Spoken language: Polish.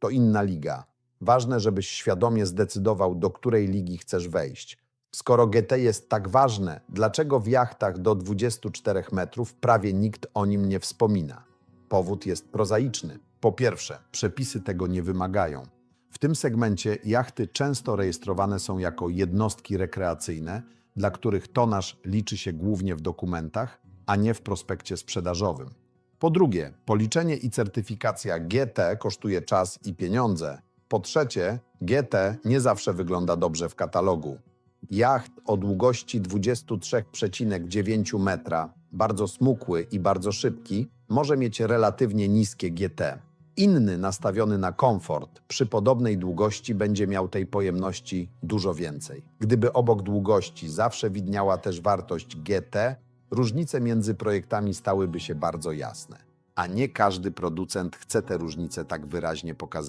to inna liga. Ważne, żebyś świadomie zdecydował, do której ligi chcesz wejść. Skoro GT jest tak ważne, dlaczego w jachtach do 24 metrów prawie nikt o nim nie wspomina? Powód jest prozaiczny. Po pierwsze, przepisy tego nie wymagają. W tym segmencie jachty często rejestrowane są jako jednostki rekreacyjne, dla których tonaż liczy się głównie w dokumentach, a nie w prospekcie sprzedażowym. Po drugie, policzenie i certyfikacja GT kosztuje czas i pieniądze. Po trzecie, GT nie zawsze wygląda dobrze w katalogu. Jacht o długości 23,9 metra, bardzo smukły i bardzo szybki, może mieć relatywnie niskie GT. Inny, nastawiony na komfort, przy podobnej długości będzie miał tej pojemności dużo więcej. Gdyby obok długości zawsze widniała też wartość GT, różnice między projektami stałyby się bardzo jasne. A nie każdy producent chce te różnice tak wyraźnie pokazywać.